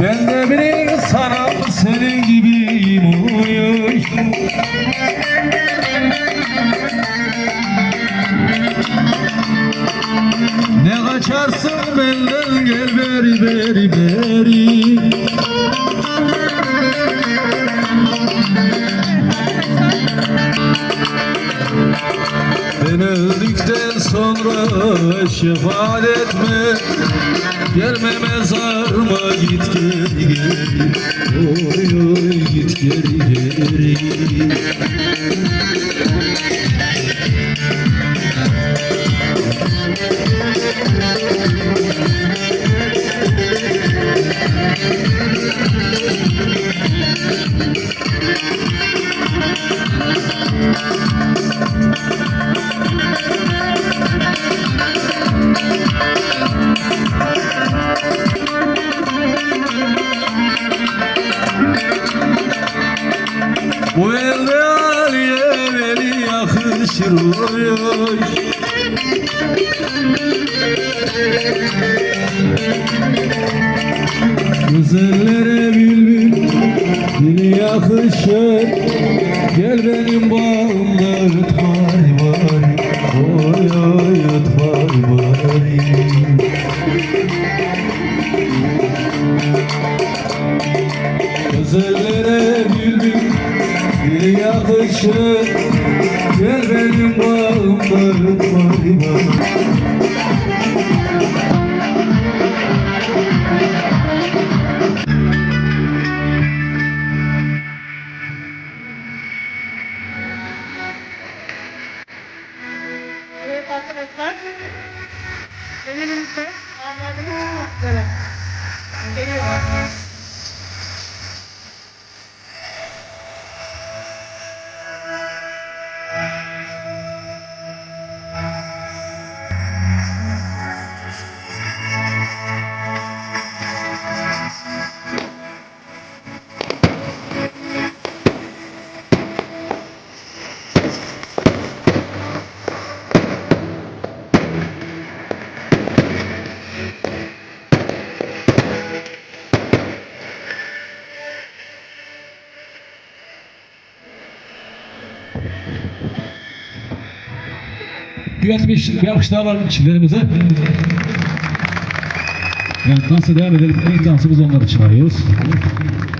Ben de bir insanım senin git Bu elde Aliye veli yakışır oy oy Güzellere bülbül dili yakışır. Gel benim bağımda bir yakışır Gel benim bağımda var Evet Güvenli bir, bir alkış daha. Evet, dansa devam edelim. İlk dansımız onları çağırıyoruz. Yıldız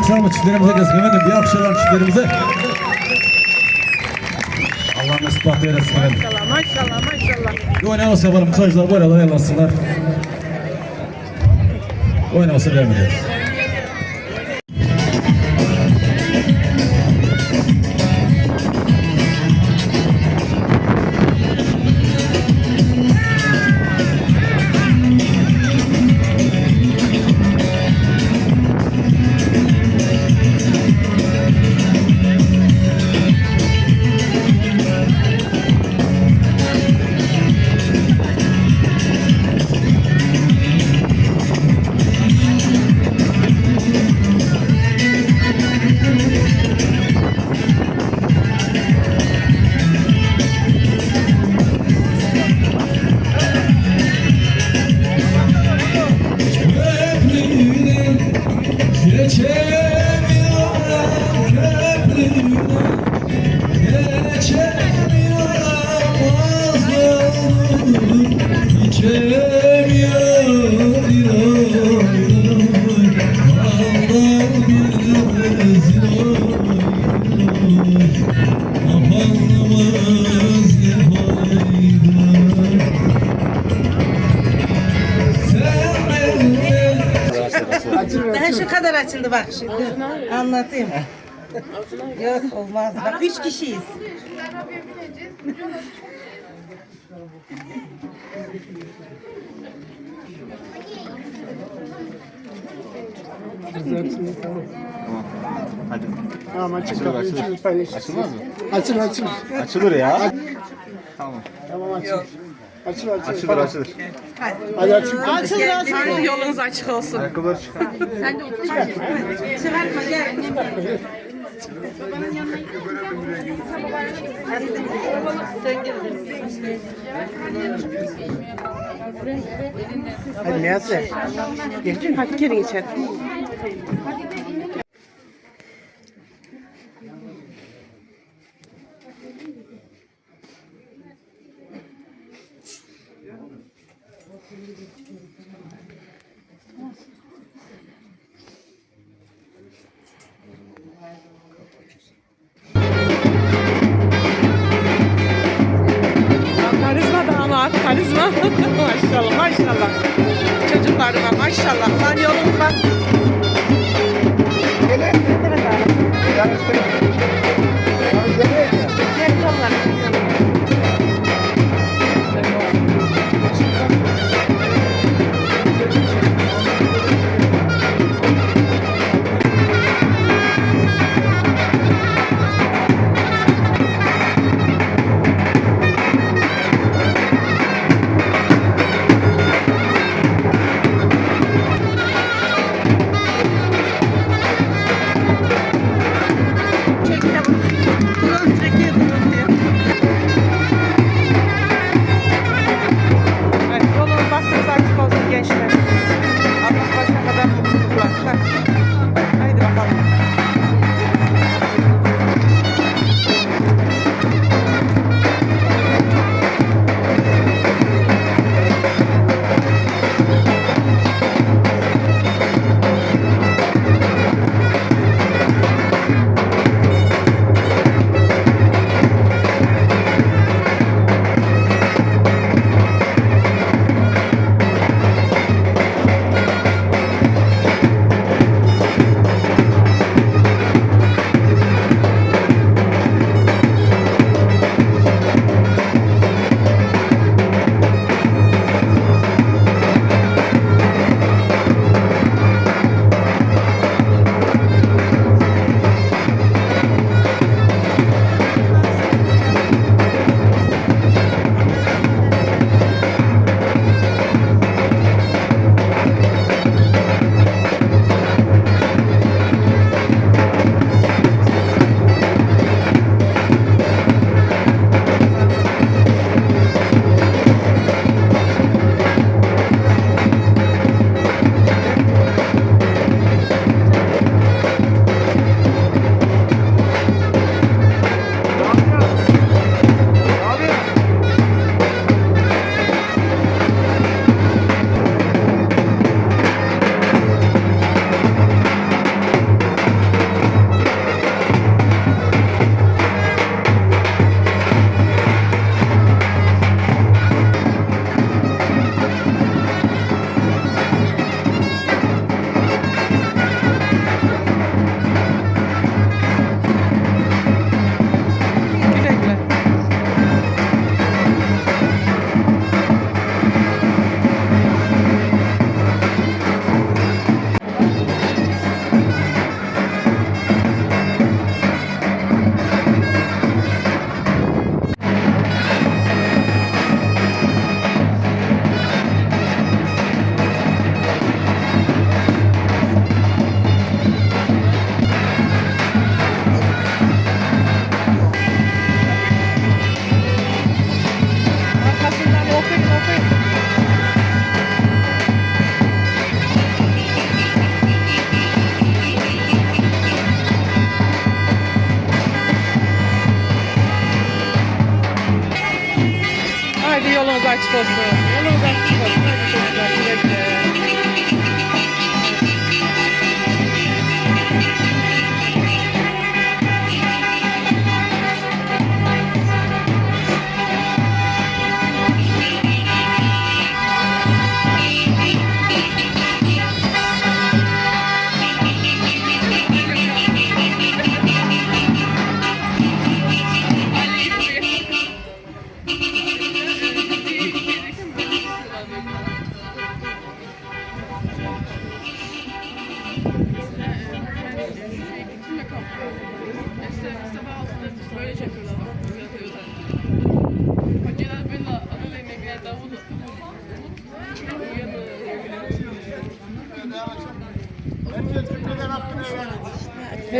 Akşam çiftlerimize gelsin efendim. Bir akşam çiftlerimize. Allah nasip bahtı eylesin efendim. Maşallah maşallah maşallah. Bir oynaması yapalım. Kızlar bu arada ayarlansınlar. Oynaması devam ediyoruz. Daha şu kadar açıldı bak şimdi. Anlatayım. Yok olmaz. Bak üç kişiyiz. Hadi. Tamam açık Açılır, kapıyı açılır. üçümüz paylaşırız. Açılmaz mı? Açıl açıl. Açılır ya. Tamam. Tamam açıl. Açıl açıl. Açılır Tamam. açılır. Hadi açıl. Hadi yolunuz açık olsun. Ayakkabıları çıkar. Çıkartma gel. Sen gel. Hadi Niyazi. Geçin hadi gelin içeri. Karizma damat, karizma. maşallah, maşallah. Çocuklarıma maşallah. Lan yolunuz bak. Gel Haydi yolunuz açık olsun. Yolunuz açık olsun. Haydi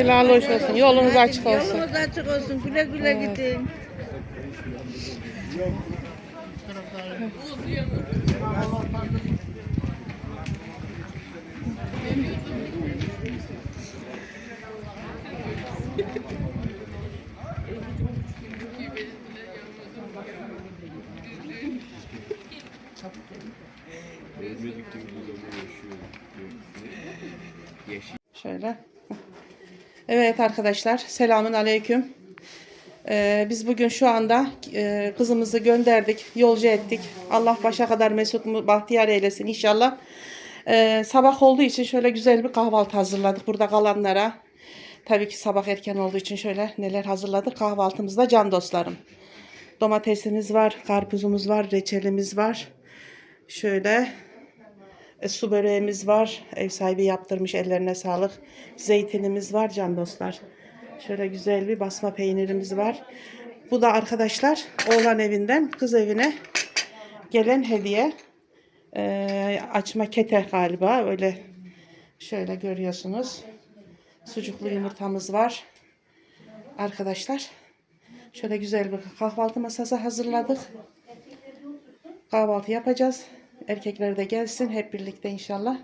Helal hoş olsun. Yolunuz açık olsun. Yolunuz açık olsun. Güle güle gidin. Şöyle. Evet arkadaşlar selamün aleyküm. Ee, biz bugün şu anda e, kızımızı gönderdik, yolcu ettik. Allah başa kadar mesut mu- bahtiyar eylesin inşallah. Ee, sabah olduğu için şöyle güzel bir kahvaltı hazırladık burada kalanlara. Tabii ki sabah erken olduğu için şöyle neler hazırladık kahvaltımızda can dostlarım. Domatesimiz var, karpuzumuz var, reçelimiz var. Şöyle e, su böreğimiz var. Ev sahibi yaptırmış ellerine sağlık. Zeytinimiz var can dostlar. Şöyle güzel bir basma peynirimiz var. Bu da arkadaşlar oğlan evinden kız evine gelen hediye. Ee, açma kete galiba öyle şöyle görüyorsunuz. Sucuklu yumurtamız var. Arkadaşlar şöyle güzel bir kahvaltı masası hazırladık. Kahvaltı yapacağız. Erkekler de gelsin hep birlikte inşallah.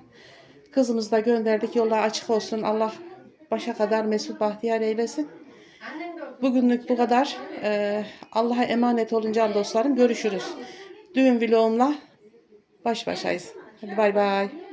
Kızımızı da gönderdik. Yollar açık olsun. Allah başa kadar mesut bahtiyar eylesin. Bugünlük bu kadar. Ee, Allah'a emanet olun can dostlarım. Görüşürüz. Düğün vlogumla baş başayız. Hadi bay bay.